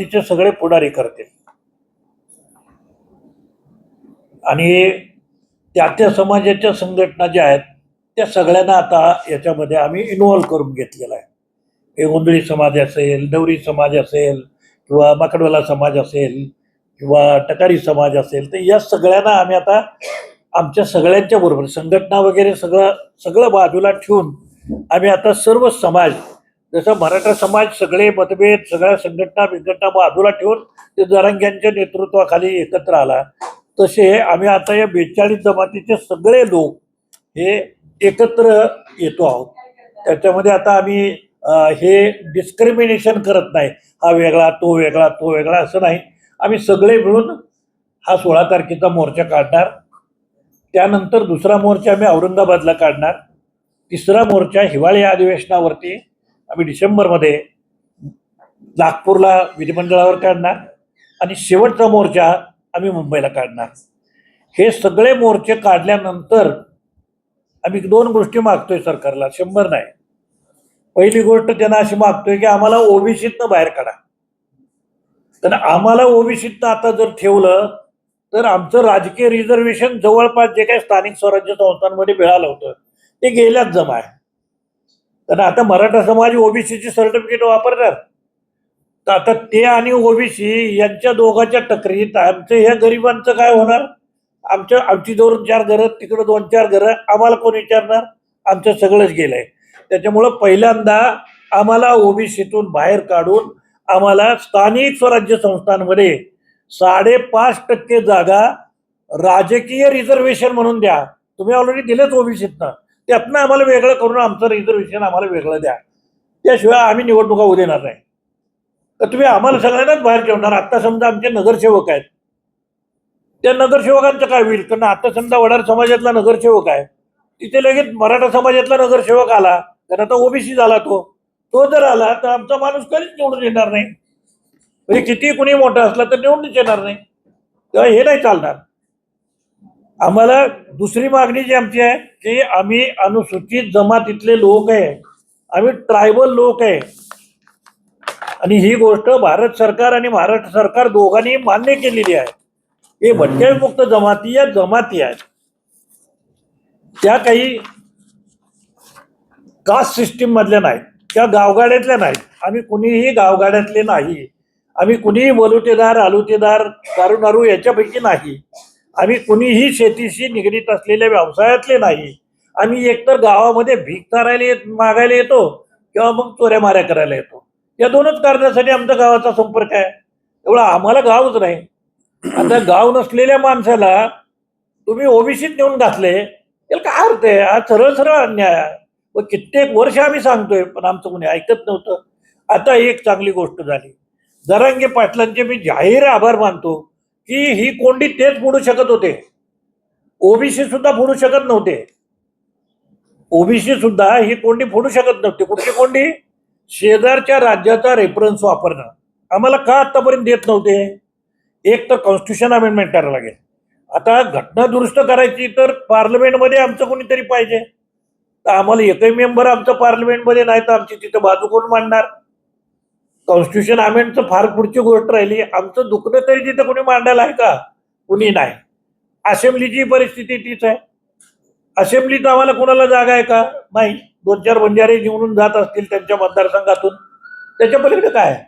जमातीचे सगळे पुढारी करतील. आणि त्या त्या समाजाच्या संघटना ज्या आहेत त्या सगळ्यांना आता याच्यामध्ये आम्ही इन्व्हॉल्व करून घेतलेला आहे. हे गोंधळी समाज असेल डवरी समाज असेल किंवा माकडवाला समाज असेल किंवा टकारी समाज असेल तर या सगळ्यांना आम्ही आता आमच्या सगळ्यांच्या बरोबर संघटना वगैरे सगळं सगळं बाजूला ठेवून आम्ही आता सर्व समाज जसं मराठा समाज सगळे मतभेद सगळ्या संघटना बिघटना बाजूला ठेवून ते जरांग्यांच्या नेतृत्वाखाली एकत्र आला. तसे आम्ही आता या बेचाळीस जमातीचे सगळे लोक हे एकत्र येतो आहोत. त्याच्यामध्ये आता आम्ही हे डिस्क्रिमिनेशन करत नाही. हा वेगळा तो वेगळा तो वेगळा असं नाही. आम्ही सगळे मिळून हा सोळा तारखेचा मोर्चा काढणार. त्यानंतर दुसरा मोर्चा आम्ही औरंगाबादला काढणार. तिसरा मोर्चा हिवाळी अधिवेशनावरती आम्ही डिसेंबरमध्ये नागपूरला विधिमंडळावर काढणार आणि शेवटचा मोर्चा आम्ही मुंबईला काढणार. हे सगळे मोर्चे काढल्यानंतर आम्ही दोन गोष्टी मागतोय सरकारला शंभर नाही. पहिली गोष्ट त्यांना अशी मागतोय की आम्हाला ओबीसीतनं बाहेर काढा. तर आम्हाला ओबीसीतनं आता जर ठेवलं तर आमचं राजकीय रिझर्वेशन जवळपास जे काही स्थानिक स्वराज्य संस्थांमध्ये मिळालं होतं ते गेल्याच जमा आहे. कारण आता मराठा समाज ओबीसीची सर्टिफिकेट वापरणार. तर आता ते आणि ओबीसी यांच्या दोघांच्या टकरीत आमचं ह्या गरिबांचं काय होणार? आमच्या आमची दोन चार घरं तिकडं दोन चार घरं आम्हाला कोण विचारणार? आमचं सगळंच गेलंय. त्याच्यामुळं पहिल्यांदा आम्हाला ओबीसीतून बाहेर काढून आम्हाला स्थानिक स्वराज्य संस्थांमध्ये साडेपाच टक्के जागा राजकीय रिझर्वेशन म्हणून द्या. तुम्ही ऑलरेडी दिलेच ओबीसीतनं. त्यातनं आम्हाला वेगळं करून आमचं रिझर्वेशन आम्हाला वेगळं द्या. त्याशिवाय आम्ही निवडणुका होऊ देणार नाही. तर तुम्ही आम्हाला सगळ्यांनाच बाहेर ठेवणार. आता समजा आमचे नगरसेवक आहेत. त्या नगरसेवकांचं काय होईल? कारण आता समजा वडार समाजातला नगरसेवक आहे. तिथे लगेच मराठा समाजातला नगरसेवक आला. कारण आता ओबीसी झाला तो. तो जर आला तर आमचा माणूस कधीच निवडून येणार नाही. म्हणजे किती कुणी मोठा असला तर निवडूनच येणार नाही. तेव्हा हे नाही चालणार. आम्हाला दुसरी मागणी जी आमची आहे की आम्ही अनुसूचित जमातीतले लोक आहे आम्ही ट्रायबल लोक आहे. आणि ही गोष्ट भारत सरकार आणि महाराष्ट्र सरकार दोघांनी मान्य केलेली आहे. हे भटक्याविमुक्त जमाती या जमाती आहेत. त्या काही कास्ट सिस्टीम मधल्या नाहीत त्या गावगाड्यातल्या नाहीत. आम्ही कुणीही गावगाड्यातले नाही. आम्ही कुणीही वलुतेदार आलुतेदार दारू याच्यापैकी नाही. आम्ही कुणीही शेतीशी निगडीत असलेल्या व्यवसायातले नाही. आम्ही एकतर गावामध्ये भीक चारायला येत मागायला येतो किंवा मग चोऱ्या माऱ्या करायला येतो. या दोनच कारणासाठी आमचा गावाचा संपर्क आहे. एवढा आम्हाला गावच नाही. आता गाव नसलेल्या माणसाला तुम्ही ओबीसीत नेऊन घातले त्याला काय अर्थ आहे? हा सरळ सरळ अन्याय आहे. व कित्येक वर्ष आम्ही सांगतोय पण आमचं कोणी ऐकत नव्हतं. आता एक चांगली गोष्ट झाली. जरांगे पाटलांचे मी जाहीर आभार मानतो. की ही कोंडी तेच फोडू शकत होते. ओबीसी सुद्धा फोडू शकत नव्हते. ओबीसी सुद्धा ही कोंडी फोडू शकत नव्हते. कुठली कोंडी? शेजारच्या राज्याचा रेफरन्स वापरणं. आम्हाला का आतापर्यंत देत नव्हते? एक तर कॉन्स्टिट्यूशन अमेंडमेंट करायला लागेल. आता घटना दुरुस्त करायची तर पार्लमेंटमध्ये आमचं कोणीतरी पाहिजे. तर आम्हाला एकही मेंबर आमचं पार्लमेंटमध्ये नाही तर आमची तिथं बाजू कोण मांडणार? कॉन्स्टिट्यूशन अमेंडचं फार पुढची गोष्ट राहिली. आमचं दुखणं तरी तिथं कोणी मांडायला आहे का? कुणी नाही. असेंब्लीची परिस्थिती तीच आहे. असेंब्लीत आम्हाला कोणाला जागा आहे का? नाही. दोन चार बंजारे निवडून जात असतील त्यांच्या मतदारसंघातून. त्याच्या पलीकडे काय? आहे?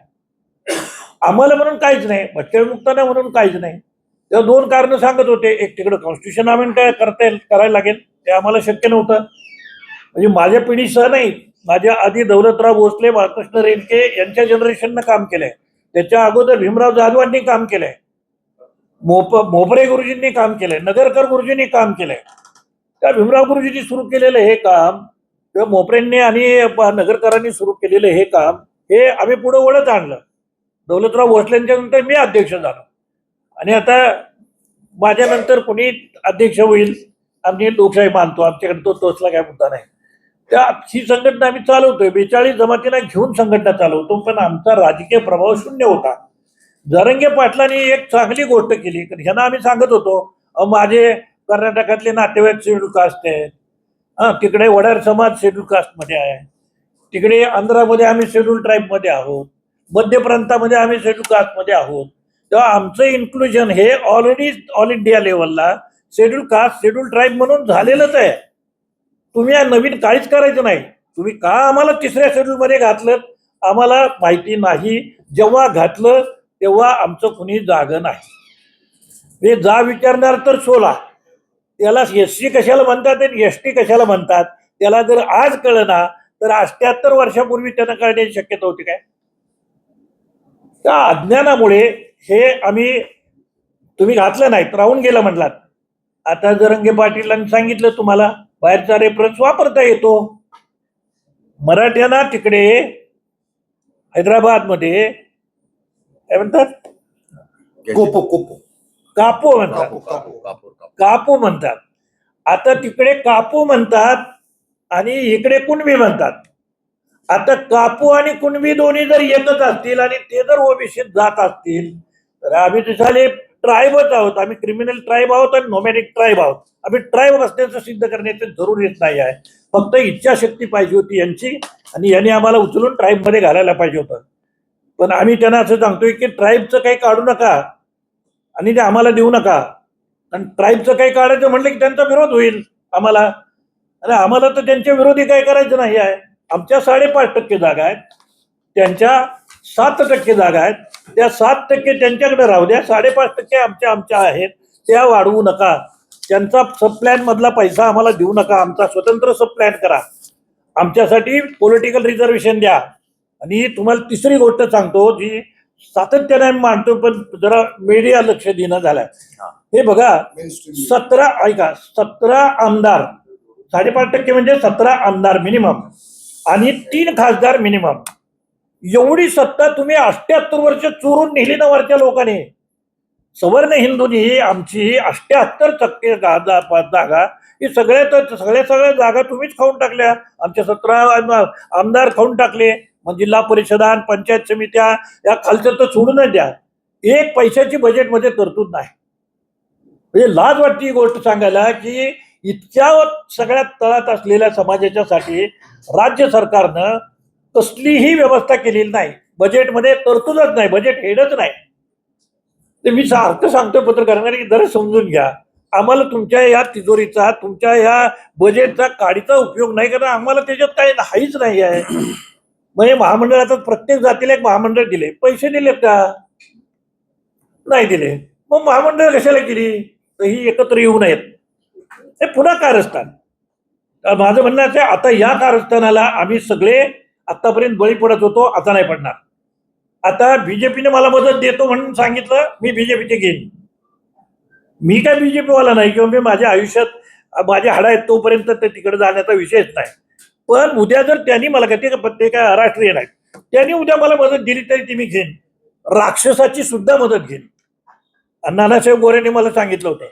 आम्हाला म्हणून काहीच नाही. भटक्याविमुक्तांना म्हणून काहीच नाही. तेव्हा दोन कारणं सांगत होते. एक तिकडं कॉन्स्टिट्यूशन अमेंड काय करता येईल करायला लागेल ते आम्हाला शक्य नव्हतं. म्हणजे माझ्या पिढीसह नाही. माझ्या आधी दौलतराव भोसले बाळकृष्ण रेणके यांच्या जनरेशननं काम केलंय. त्याच्या अगोदर भीमराव जाधवांनी काम केलंय. मोप मोपरे गुरुजींनी काम केलंय. नगरकर गुरुजींनी काम केलंय. त्या भीमराव गुरुजींनी सुरू केलेलं हे काम किंवा मोपरेंनी आणि नगरकरांनी सुरू केलेलं हे काम हे आम्ही पुढे वळत आणलं. दौलतराव भोसलेंच्या नंतर मी अध्यक्ष झालो. आणि आता माझ्यानंतर कुणी अध्यक्ष होईल आम्ही लोकशाही मानतो. आमच्याकडे तो तोचला काय मुद्दा नाही. त्या ही संघटना आम्ही चालवतोय. बेचाळीस जमातींना घेऊन संघटना चालवतो पण आमचा राजकीय प्रभाव शून्य होता. जरंगे पाटलांनी एक चांगली गोष्ट केली तर ह्यांना आम्ही सांगत होतो माझे कर्नाटकातले नातेवाईक शेड्यूल कास्ट आहेत. हा तिकडे वडार समाज शेड्यूल कास्टमध्ये आहे. तिकडे आंध्रामध्ये आम्ही शेड्यूल ट्राईबमध्ये आहोत. मध्य प्रांतामध्ये आम्ही शेड्यूल कास्टमध्ये आहोत. तेव्हा आमचं इन्क्लुजन हे ऑलरेडी ऑल इंडिया लेवलला शेड्यूल कास्ट शेड्यूल ट्राईब म्हणून झालेलंच आहे. तुम्ही या नवीन काहीच करायचं नाही. तुम्ही का आम्हाला तिसऱ्या शेड्यूलमध्ये घातलं? आम्हाला माहिती नाही. जेव्हा घातलं तेव्हा आमचं कुणी जागं नाही. हे जा विचारणार तर सोला. त्याला एस सी कशाला म्हणतात आणि एस टी कशाला म्हणतात? त्याला जर आज कळलं ना तर अठ्याहत्तर वर्षापूर्वी त्यांना कळण्याची शक्यता होती काय? त्या अज्ञानामुळे हे आम्ही तुम्ही घातलं नाही राहून गेलं म्हटलात. आता जरंगे पाटीलांनी सांगितलं तुम्हाला. बाहेरचा रेफरन्स वापरता येतो. मराठ्यांना तिकडे हैदराबादमध्ये काय म्हणतात? कोपो कोपो. कापू म्हणतात. कापो म्हणतात. आता तिकडे कापू म्हणतात आणि इकडे कुणबी म्हणतात. आता कापू आणि कुणबी दोन्ही जर एकच असतील आणि ते जर ओबीसीत जात असतील तर आम्ही झाले ट्राईबच आहोत. आम्ही क्रिमिनल ट्राईब आहोत आणि नोमॅटिक ट्राईब आहोत. आम्ही ट्राईब असल्याचं सिद्ध करण्याची येत नाही आहे. फक्त इच्छाशक्ती पाहिजे होती यांची आणि यांनी आम्हाला उचलून ट्राईबमध्ये घालायला पाहिजे होतं. पण आम्ही त्यांना असं सांगतोय की ट्राईबचं काही काढू नका आणि ते आम्हाला देऊ नका. आणि ट्राईबचं काही काढायचं म्हटलं की त्यांचा विरोध होईल आम्हाला. आणि आम्हाला तर त्यांच्या विरोधी काही करायचं नाही आहे. आमच्या साडेपाच टक्के जागा आहेत. त्यांच्या सात टक्के जागा आहेत. त्या सात टक्के त्यांच्याकडे राहू द्या. साडेपाच टक्के आमच्या आमच्या आहेत. त्या वाढवू नका. त्यांचा सब प्लॅन मधला पैसा आम्हाला देऊ नका. आमचा स्वतंत्र सब प्लॅन करा. आमच्यासाठी पॉलिटिकल रिझर्वेशन द्या. आणि तुम्हाला तिसरी गोष्ट सांगतो जी सातत्याने आम्ही मांडतो पण जरा मीडिया लक्ष देणं झालंय. हा. बघा सतरा ऐका सतरा आमदार. साडेपाच टक्के म्हणजे सतरा आमदार मिनिमम आणि तीन खासदार मिनिमम एवढी सत्ता तुम्ही अष्ट्याहत्तर वर्ष चोरून नेली ना वरच्या लोकांनी. सवर्ण हिंदूंनी आमची ही अष्ट्याहत्तर टक्के जागा ही सगळ्यात सगळ्या सगळ्या जागा तुम्हीच खाऊन टाकल्या. आमच्या सतरा आमदार खाऊन टाकले. मग जिल्हा परिषदा पंचायत समित्या या खालचं तर सोडूनच द्या. एक पैशाची बजेटमध्ये तरतूद नाही. म्हणजे लाज वाटते ही गोष्ट सांगायला की इतक्या सगळ्यात तळात असलेल्या समाजाच्यासाठी राज्य सरकारनं कसलीही व्यवस्था केलेली नाही. बजेटमध्ये तरतूदच नाही बजेट हेडच नाही. ते मी सारखं सांगतोय पत्रकारांना की जरा समजून घ्या. आम्हाला तुमच्या या तिजोरीचा तुमच्या या बजेटचा काडीचा उपयोग नाही कारण आम्हाला त्याच्यात काही नाहीच नाही आहे. म्हणजे महामंडळाचा प्रत्येक जातीला एक महामंडळ दिले. पैसे दिलेत का? नाही दिले. मग महामंडळ कशाला केली? तर ही एकत्र येऊ नयेत. हे पुन्हा कारस्थान. माझं म्हणणं असं आहे, आता या कारस्थानाला आम्ही सगळे आतापर्यंत बळी पडत होतो आता नाही पडणार. आता बीजेपीने मला मदत देतो म्हणून सांगितलं मी बीजेपीचे घेईन. मी काय बीजेपी वाला नाही किंवा मी माझ्या आयुष्यात माझे हाड आहेत तोपर्यंत ते तिकडे जाण्याचा विषयच नाही. पण उद्या जर त्यांनी मला काय ते काय- ते काय राष्ट्रीय नाही त्यांनी उद्या मला मदत दिली तरी ती मी घेईन. राक्षसाची सुद्धा मदत घेईन. नानासाहेब गोरेने मला सांगितलं होतं.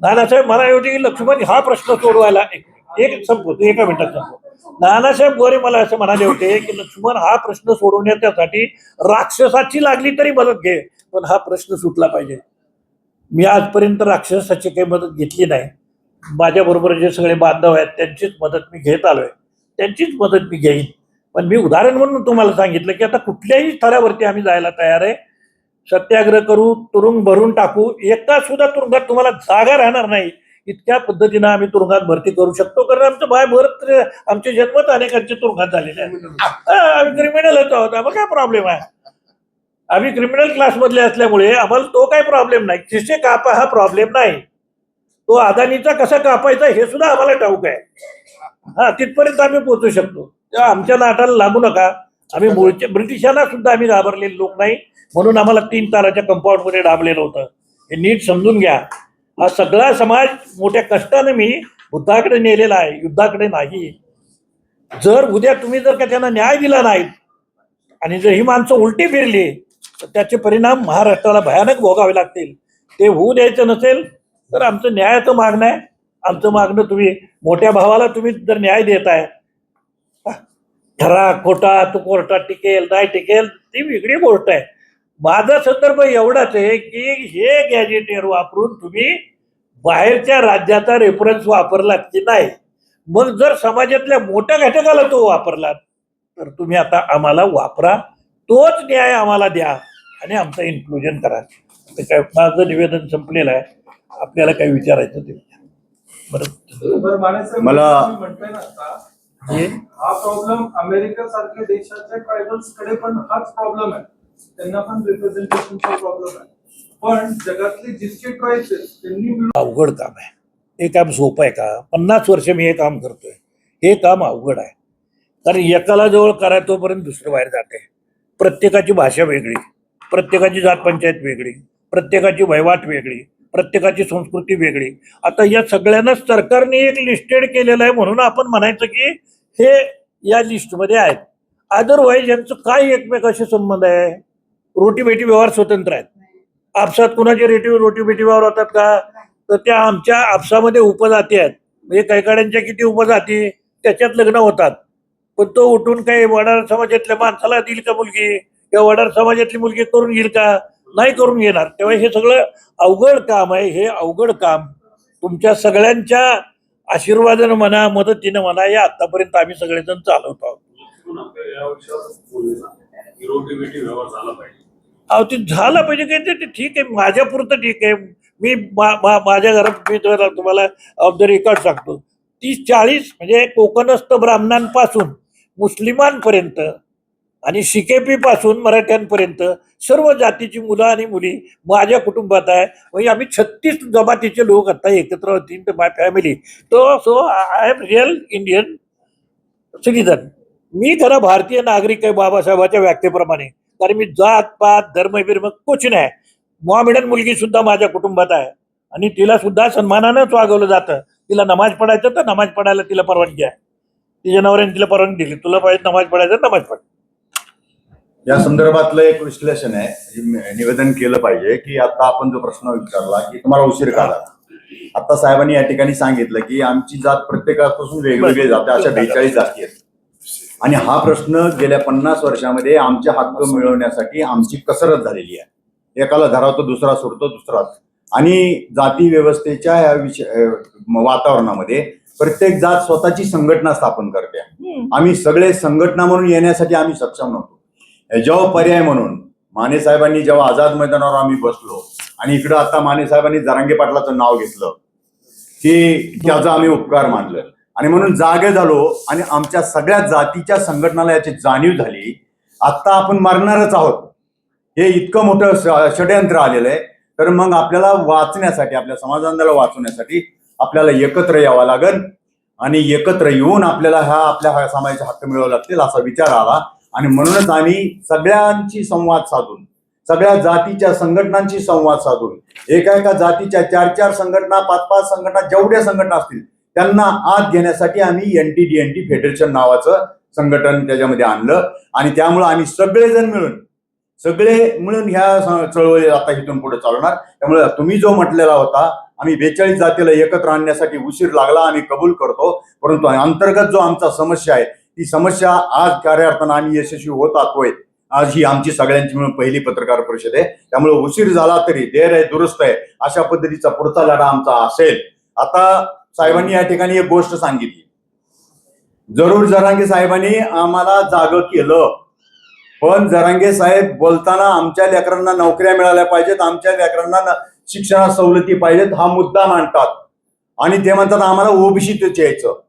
नानासाहेब मला एवढी लक्ष्मण हा प्रश्न सोडवायला एक- एक संपवतो एका मिनिटात संपवतो. नानासाहेब गोरे मला असं म्हणाले होते की लक्ष्मण हा प्रश्न सोडवण्यासाठी राक्षसाची लागली तरी मदत घे पण हा प्रश्न सुटला पाहिजे. मी आजपर्यंत राक्षसाची काही मदत घेतली नाही. माझ्या बरोबर जे सगळे बांधव आहेत त्यांचीच मदत मी घेत आलोय. त्यांचीच मदत मी घेईन. पण मी उदाहरण म्हणून तुम्हाला सांगितलं की आता कुठल्याही स्तरावरती आम्ही जायला तयार आहे. सत्याग्रह करू तुरुंग भरून टाकू एका सुद्धा तुरुंगात तुम्हाला जागा राहणार नाही. इतक्या पद्धतीनं आम्ही तुरुंगात भरती करू शकतो कारण आमचं बाय भरत आमचे जन्मत अनेकांचे तुरुंगात झालेले आम्ही क्रिमिनलच आहोत. आम्हाला काय प्रॉब्लेम आहे? आम्ही क्रिमिनल क्लास मधले असल्यामुळे आम्हाला तो काय प्रॉब्लेम नाही. खिसे कापा हा प्रॉब्लेम नाही. तो अदानीचा कसा कापायचा हे सुद्धा आम्हाला ठाऊक आहे. हा तिथपर्यंत आम्ही पोहोचू शकतो. तेव्हा आमच्या नाटाला लागू नका. आम्ही मूळचे ब्रिटिशांना सुद्धा आम्ही घाबरलेले लोक नाही. म्हणून आम्हाला तीन ताराच्या कंपाऊंडमध्ये डाबलेलं होतं. हे नीट समजून घ्या. हा सगळा समाज मोठ्या कष्टाने मी बुद्धाकडे नेलेला आहे युद्धाकडे नाही. जर उद्या तुम्ही जर का त्यांना न्याय दिला नाही आणि जर ही माणसं उलटी फिरली तर त्याचे परिणाम महाराष्ट्राला भयानक भोगावे लागतील. ते होऊ द्यायचं नसेल तर आमचं न्यायाचं मागणं आहे. आमचं मागणं तुम्ही मोठ्या भावाला तुम्ही जर न्याय देताय ठरा खोटा तू कोर्टात टिकेल नाही टिकेल ती वेगळी गोष्ट आहे. माझा संदर्भ एवढाच आहे की हे गॅजेटियर वापरून तुम्ही बाहेरच्या राज्याचा रेफरन्स वापरलात की नाही? मग जर समाजातल्या मोठ्या घटकाला तो वापरलात तर तुम्ही आता आम्हाला वापरा. तोच न्याय आम्हाला द्या आणि आमचं इन्क्लुजन करा. ते काय माझं निवेदन संपलेलं आहे. आपल्याला काही विचारायचं ते विचारा. बरं. मला- तुम्ही म्हणताय ना आता हे? प्रॉब्लेम अमेरिका सारख्या देशाच्या ट्रायबल्सकडे पण हाच प्रॉब्लेम आहे. त्यांना पण रिप्रेझेंटेशनचा प्रॉब्लेम आहे. पण जगातले जितके ट्राईब्स आहेत त्यांनी मिळून अवघड काम आहे. हे काम सोपं आहे का? पन्नास वर्ष मी हे काम करतोय. हे काम अवघड आहे. कारण एकाला जवळ करा तोपर्यंत दुसरं बाहेर जाते प्रत्येकाची भाषा वेगळी. प्रत्येकाची जात पंचायत वेगळी. प्रत्येकाची वहिवाट वेगळी. प्रत्येकाची संस्कृती वेगळी. आता या सगळ्यांना सरकारने एक लिस्टेड केलेलं आहे म्हणून आपण म्हणायचं की हे या लिस्टमध्ये आहेत. अदरवाईज यांचं काय एकमेकाशी संबंध आहे? रोटीबेटी व्यवहार स्वतंत्र आहेत. आपसात कुणाचे रेटी रोटीबेटी व्यवहार होतात का? तर त्या आमच्या आपसामध्ये उपजाती आहेत. म्हणजे कैकाड्यांच्या किती उपजाती त्याच्यात लग्न होतात. पण तो उठून काही वडार समाजातल्या माणसाला देईल का मुलगी? किंवा वडार समाजातली मुलगी करून घेईल का? नाही करून घेणार. तेव्हा हे सगळं अवघड काम आहे. हे अवघड काम तुमच्या सगळ्यांच्या आशीर्वादानं म्हणा मदतीनं म्हणा या आतापर्यंत आम्ही सगळेजण चालवतो आहोत. अहो ते झालं पाहिजे काय ते- ठीक आहे माझ्यापुरतं ठीक आहे. मी मा- मा- माझ्या घरात मी तुम्हाला ऑफ द रेकॉर्ड सांगतो. तीस चाळीस म्हणजे कोकणस्थ ब्राह्मणांपासून मुस्लिमांपर्यंत आणि शिकेपी पासून मराठ्यांपर्यंत सर्व जातीची मुलं आणि मुली माझ्या कुटुंबात आहे. म्हणजे आम्ही छत्तीस जमातीचे लोक आता एकत्र होतील तर माय फॅमिली तो so I am real Indian citizen मी खरं भारतीय नागरिक आहे बाबासाहेबाच्या व्याख्येप्रमाणे. कारण मी जात पात धर्म बिर्म कुछ नाही. मोहामेडन मुलगी सुद्धा माझ्या कुटुंबात आहे. आणि तिला सुद्धा सन्मानानंच वागवलं जातं. तिला नमाज पडायचं तर नमाज पडायला तिला परवानगी आहे. तिच्या नवऱ्याने तिला परवानगी दिली. तुला पाहिजे नमाज पडायचं नमाज पड या संदर्भातलं एक विश्लेषण आहे. निवेदन केलं पाहिजे की आता आपण जो प्रश्न विचारला की तुम्हाला उशीर काढा. आता साहेबांनी या ठिकाणी सांगितलं की आमची जात प्रत्येकापासून वेगवेगळी जाते. अशा बेचाळीस जाती आहेत. आणि हा प्रश्न गेल्या पन्नास वर्षामध्ये आमचे हक्क मिळवण्यासाठी आमची कसरत झालेली आहे. एकाला धरावतो दुसरा सोडतो दुसरा. आणि जाती व्यवस्थेच्या या विषय वातावरणामध्ये प्रत्येक जात स्वतःची संघटना स्थापन करते. आम्ही सगळे संघटना म्हणून येण्यासाठी आम्ही सक्षम नव्हतो. जेव्हा पर्याय म्हणून माने साहेबांनी जेव्हा आझाद मैदानावर आम्ही बसलो आणि इकडं आता माने साहेबांनी जरांगे पाटलाचं नाव घेतलं की त्याचा आम्ही उपकार मानलं आणि म्हणून जागे झालो आणि आमच्या सगळ्या जातीच्या संघटनाला याची जाणीव झाली. आत्ता आपण मरणारच आहोत. हे इतकं मोठं षड्यंत्र षडयंत्र आलेलं आहे. तर मग आपल्याला वाचण्यासाठी आपल्या समाजांना वाचवण्यासाठी आपल्याला एकत्र यावं लागेल. आणि एकत्र येऊन आपल्याला ह्या आपल्या ह्या समाजाचे हक्क मिळवावे लागतील असा विचार आला. आणि म्हणूनच आम्ही सगळ्यांची संवाद साधून सगळ्या जातीच्या संघटनांशी संवाद साधून एका एका जातीच्या चार चार संघटना पाच पाच संघटना जेवढ्या संघटना असतील त्यांना आत घेण्यासाठी आम्ही N T D N T federation नावाचं संघटन त्याच्यामध्ये आणलं. आणि त्यामुळं आम्ही सगळेजण मिळून सगळे मिळून ह्या चळवळी आता इथून पुढे चालवणार त्यामुळे तुम्ही जो म्हटलेला होता आम्ही बेचाळीस जातीला एकत्र आणण्यासाठी उशीर लागला आम्ही कबूल करतो. परंतु अंतर्गत जो आमचा समस्या आहे ती समस्या आज कार्यार्थानं आम्ही यशस्वी होत आहोत आज ही आमची सगळ्यांची मिळून पहिली पत्रकार परिषद आहे. त्यामुळे उशीर झाला तरी देर आहे दुरुस्त आहे अशा पद्धतीचा पुढचा लढा आमचा असेल. आता साहेबांनी या ठिकाणी एक गोष्ट सांगितली. जरूर जरांगे साहेबांनी आम्हाला जाग केलं. पण जरांगे साहेब बोलताना आमच्या लेकरांना नोकऱ्या मिळाल्या पाहिजेत आमच्या लेकरांना शिक्षणात सवलती पाहिजेत हा मुद्दा मांडतात. आणि ते म्हणतात आम्हाला ओबीसीतच यायचं.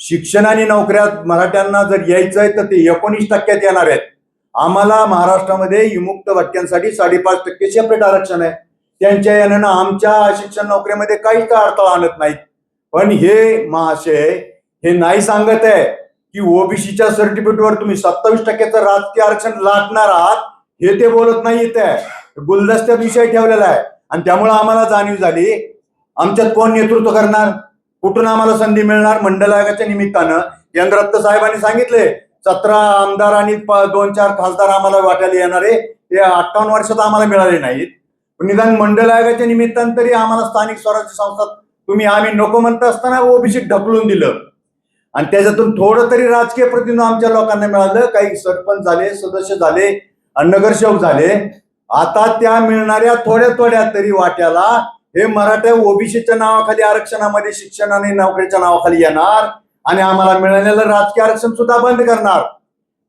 शिक्षण आणि नोकऱ्यात मराठ्यांना जर यायचं आहे तर ते एकोणीस टक्क्यात येणार आहेत. आम्हाला महाराष्ट्रामध्ये विमुक्त भटक्यांसाठी साडेपाच टक्के सेपरेट आरक्षण आहे. त्यांच्या यानं आमच्या शिक्षण नोकऱ्यामध्ये काहीच अडथळा आणत नाहीत. पण हे महाशय हे नाही सांगत आहे की ओबीसीच्या सर्टिफिकेटवर तुम्ही सत्तावीस टक्क्याचं राजकीय आरक्षण लाटणार आहात हे ते बोलत नाही येत आहे गुलदस्त्यात विषय ठेवलेला आहे. आणि त्यामुळे आम्हाला जाणीव झाली आमच्यात कोण नेतृत्व करणार? कुठून आम्हाला संधी मिळणार? मंडल आयोगाच्या निमित्तानं. यंद्रत्त साहेबांनी सांगितले सतरा आमदार आणि दोन चार खासदार आम्हाला वाटायला येणार आहे. ते अठ्ठावन्न वर्षात आम्हाला मिळाले नाहीत. निदान मंडल आयोगाच्या निमित्तानं तरी आम्हाला स्थानिक स्वराज्य संस्था तुम्ही आम्ही नको म्हणत असताना ओबीसी ढकलून दिलं. आणि त्याच्यातून थोडं तरी राजकीय प्रतिनिधी आमच्या लोकांना मिळालं. काही सरपंच झाले सदस्य झाले आणि नगरसेवक झाले. आता त्या मिळणाऱ्या थोड्या थोड्या तरी वाट्याला हे मराठा ओबीसीच्या नावाखाली आरक्षणामध्ये शिक्षण आणि नोकरीच्या नावाखाली येणार. आणि आम्हाला मिळालेलं राजकीय आरक्षण सुद्धा बंद करणार.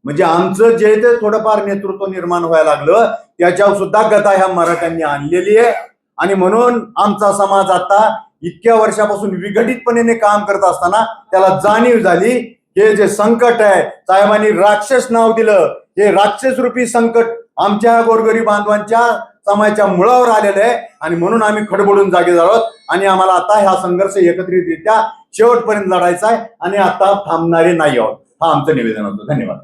म्हणजे आमचं जे ते थोडंफार नेतृत्व निर्माण व्हायला लागलं त्याच्यावर सुद्धा गदा ह्या मराठ्यांनी आणलेली आहे. आणि म्हणून आमचा समाज आता इतक्या वर्षापासून विघटितपणे काम करत असताना त्याला जाणीव झाली हे जे संकट आहे साहेबांनी राक्षस नाव दिलं. हे राक्षस रूपी संकट आमच्या गोरगरी बांधवांच्या समाजाच्या मुळावर आलेलं आहे आणि म्हणून आम्ही खडबडून जागे झालो आणि आम्हाला आता हा संघर्ष एकत्रितरित्या शेवटपर्यंत लढायचा आहे आणि आता थांबणारे नाही आहोत. हा आमचं निवेदन होतं. धन्यवाद.